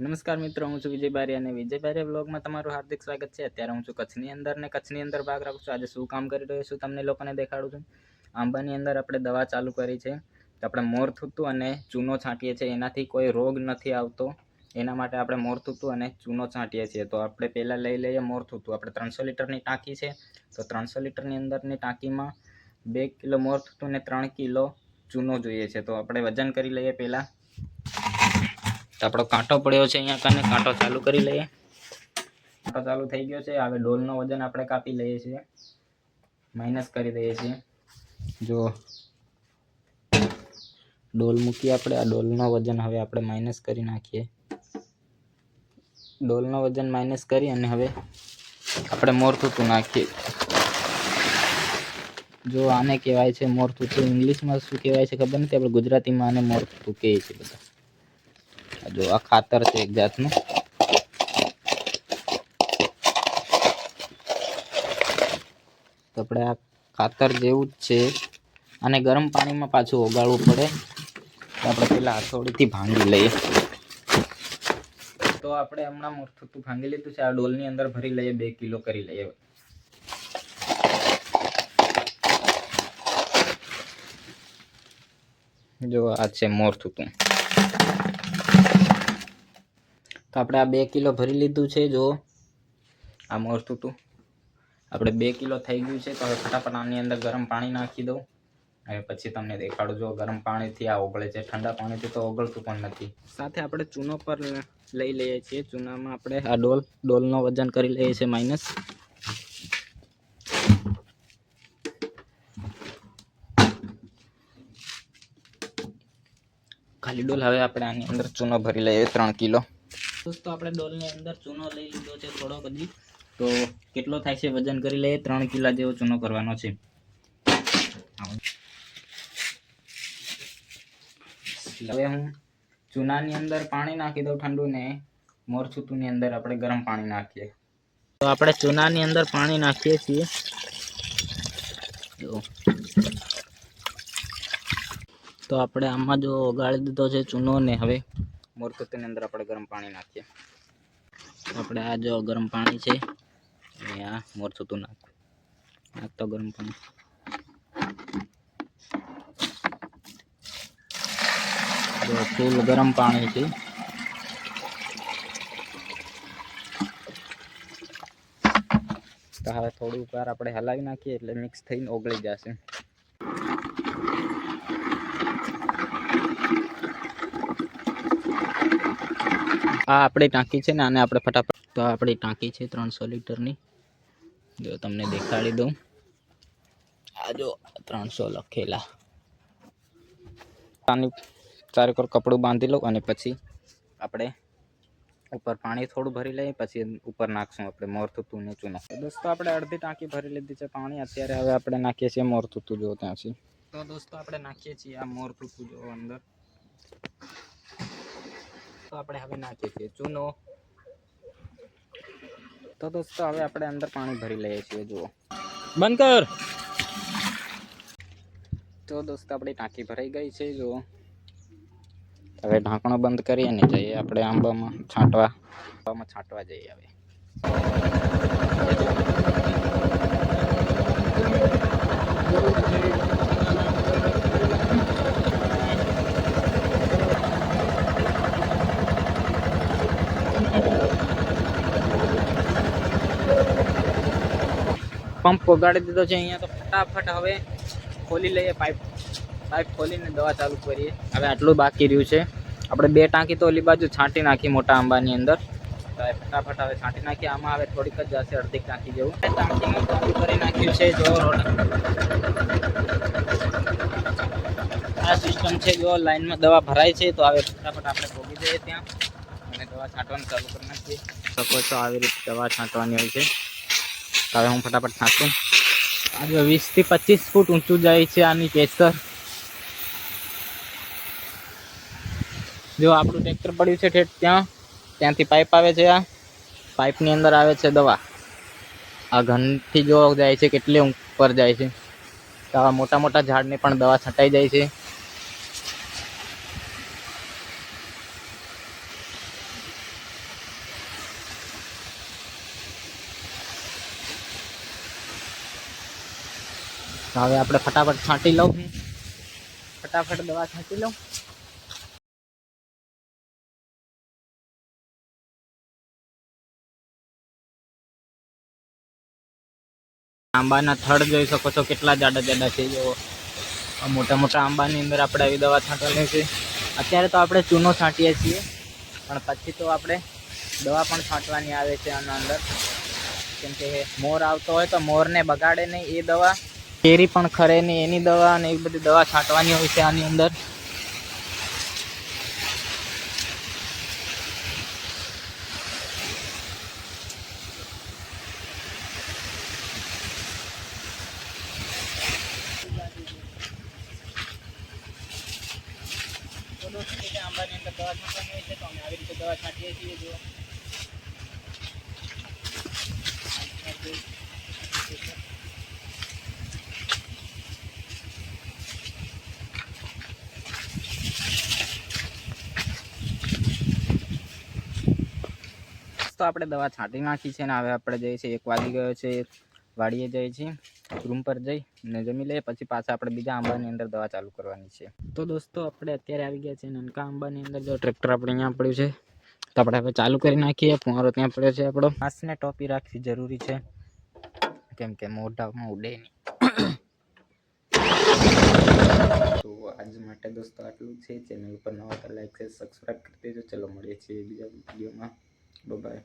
નમસ્કાર મિત્રો, હું છું વિજય બારી અને વિજય બારી બ્લોગમાં તમારું હાર્દિક સ્વાગત છે. અત્યારે હું છું કચ્છની અંદર ને કચ્છની અંદર ભાગ રાખું છું. આજે શું કામ કરી રહ્યો છું તમને લોકોને દેખાડું છું. આંબાની અંદર આપણે દવા ચાલુ કરી છે. તો આપણે મોર થૂતું અને ચૂનો છાંટીએ છીએ. એનાથી કોઈ રોગ નથી આવતો. એના માટે આપણે મોર થૂતું અને ચૂનો છાંટીએ છીએ. તો આપણે પહેલાં લઈ લઈએ મોર થૂતું. આપણે ત્રણસો લીટરની ટાંકી છે. તો ત્રણસો લીટરની અંદરની ટાંકીમાં બે કિલો મોર થૂતું ને ત્રણ કિલો ચૂનો જોઈએ છે. તો આપણે વજન કરી લઈએ પહેલાં. તો આપણો કાંટો પડ્યો છે અહીંયા કાને, કાંટો ચાલુ કરી લઈએ. કાંટો ચાલુ થઈ ગયો છે. હવે ડોલનો વજન આપણે કાપી લઈએ છીએ. માઇનસ કરી દઈએ છીએ. જો ડોલ મૂકીએ આપણે. આ ડોલનો વજન હવે આપણે માઇનસ કરી નાખીએ. ડોલનો વજન માઇનસ કરી અને હવે આપણે મોર થૂતું નાખીએ. જો આને કહેવાય છે મોરતું તો ઇંગ્લિશમાં શું કહેવાય છે ખબર નથી, આપણે ગુજરાતીમાં આને મોરતું કહે છે બધા. જો આ ખાતર છે એક જાતનું. આપણે આ ખાતર જેવું જ છે. અને ગરમ પાણીમાં પાછું ઓગાળવું પડે. આપણે પેલા હથોડીથી ભાંગી લઈએ. તો આપણે હમણાં મોરથું ભાંગી લીધું છે, આ ડોલની અંદર ભરી લઈએ, બે કિલો કરી લઈએ. જો આ છે મોર તું તો આપણે આ બે કિલો ભરી લીધું છે જો આ મોર તું આપણે બે કિલો થઈ ગયું છે, તો હવે ફટાફટ આની અંદર ગરમ પાણી નાખી દઉં. અને પછી તમને દેખાડું જો ગરમ પાણીથી આ ઓગળે છે. ઠંડા પાણીથી તો ઓગળતું પણ નથી. સાથે આપણે ચૂનો પર લઈ લઈએ છીએ. ચૂનામાં આપણે આ ડોલ, ડોલનો વજન કરી લઈએ છીએ માઇનસ. ખાલી ડોલ. હવે આપણે આની અંદર ચૂનો ભરી લઈએ, ત્રણ કિલો. દોસ્તો, આપણે ડોલની અંદર ચૂનો લઈ લીધો છે થોડો બધી તો કેટલો થાય છે વજન કરી લઈએ, ત્રણ કિલા જેવો ચૂનો કરવાનો છે. હવે હું ચૂનાની અંદર પાણી નાખી દઉં ઠંડુ ને મોરછૂતુંની અંદર આપણે ગરમ પાણી નાખીએ. તો આપણે ચૂનાની અંદર પાણી નાખીએ છીએ. તો આપણે આમાં જો ઓગાળી દીધો છે ચૂનો ને હવે મોરછૂતુંની અંદર આપણે ગરમ પાણી નાખીએ. આપણે આ જો ગરમ પાણી છે, અને આ મોરછૂતું નાખ. નાખતો ગરમ પાણી. ફૂલ ગરમ પાણી છે. તો હવે થોડી વાર આપણે હલાવી નાખીએ એટલે મિક્સ થઈને ઓગળી જશે. આ આપણી ટાંકી છે ને, આને આપણે ફટાફટ તો આપણી ટાંકી છે ત્રણસો લીટરની. જો તમને દેખાડી દઉં. આ જો ત્રણસો લખેલા. પાણી ચારે કોર કપડું બાંધી લઉં અને પછી આપણે ઉપર પાણી થોડું ભરી લઈએ, પછી ઉપર નાખશું આપણે મોરતુતું ને ચૂનો. દોસ્તો, આપણે અડધી ટાંકી ભરી લીધી છે પાણી. અત્યારે હવે આપણે નાખીએ છીએ મોરતુતું જો ત્યાંથી. તો દોસ્તો, આપણે નાખીએ છીએ આ મોરતુતું જો અંદર. તો આપણે હવે નાખીએ છીએ ચૂનો. તો દોસ્તો હવે આપણે અંદર પાણી ભરી લઈએ છીએ જુઓ. બંધ કર. તો દોસ્તો આપણી ટાંકી ભરાઈ ગઈ છે જુઓ. હવે ઢાંકણો બંધ કરીએ ને જઈએ આપણે આંબામાં છાંટવા. આંબામાં છાંટવા જઈએ હવે. પંપ પગાડી દીધો છે અહીંયા તો ફટાફટ હવે ખોલી લઈએ પાઇપ. પાઇપ ખોલીને દવા ચાલુ કરીએ. હવે આટલું બાકી રહ્યું છે. આપણે બે ટાંકી તો ઓલી બાજુ છાંટી નાખી મોટા આંબાની અંદર. ફટાફટ હવે છાંટી નાખીએ આમાં હવે થોડીક જ જશે અડધી ટાંકી જેવું. ટાંકીમાં ચાલુ કરી નાખ્યું છે જો આ સિસ્ટમ છે જો લાઈનમાં દવા ભરાય છે તો હવે ફટાફટ આપણે ભોગી જઈએ ત્યાં. અને દવા છાંટવાનું ચાલુ કરી નાખીએ. શકો છો આવી રીતે દવા છાંટવાની હોય છે. હવે હું ફટાફટ છાંટું આજે વીસથી પચીસ ફૂટ ઊંચું જાય છે આની કેસર. જો આપણું ટ્રેક્ટર પડ્યું છે ઠેઠ ત્યાં. ત્યાંથી પાઇપ આવે છે આ. પાઇપની અંદર આવે છે દવા. આ ઘનથી જો જાય છે, કેટલી ઉપર જાય છે. તો આવા મોટા મોટા ઝાડને પણ દવા છંટાઈ જાય છે. તો હવે આપણે ફટાફટ છાંટી લઉં. ફટાફટ દવા છાંટી લઉં. આંબાના થડ જોઈ શકો છો, કેટલા જાડા જાડા છે જો આ મોટા મોટા આંબાની અંદર આપણે આવી દવા છાંટવાની છે. અત્યારે તો આપણે ચૂનો છાંટીએ છીએ, પણ પછી તો આપણે દવા પણ છાંટવાની આવે છે આના અંદર. કેમ કે મોર આવતો હોય તો મોરને બગાડે નહીં એ દવા. કેરી પણ ખરે નહીં એની દવા અને એવી બધી દવા છાંટવાની હોય છે આની અંદર. દવા છાંટવાની હોય છે તો અમે આવી રીતે દવા છાંટીએ છીએ જો તો આપણે દવા છાંટી નાખી છે ને હવે આપણે જઈએ છીએ, એક વાગી ગયો છે, વાડીએ જઈએ છીએ રૂમ પર જઈ ને જમી લઈએ, પછી પાછા આપણે બીજા આંબાની અંદર દવા ચાલુ કરવાની છે. તો દોસ્તો આપણે અત્યારે આવી ગયા છે નનકા આંબાની અંદર, જો ટ્રેક્ટર આપણે અહીંયા પડ્યું છે, તો આપણે હવે ચાલુ કરી નાખીએ, ફુવારો ત્યાં પડ્યો છે આપણો. માસ્કને ટોપી રાખવી જરૂરી છે, કેમ કે મોઢામાં ઉડે નહીં. તો આજ માટે દોસ્તો આટલું છે. ચેનલ પર નવા લાઈક છે સબસ્ક્રાઈબ કરી દેજો. ચલો મળીએ છીએ બીજા વિડીયોમાં Bye-bye.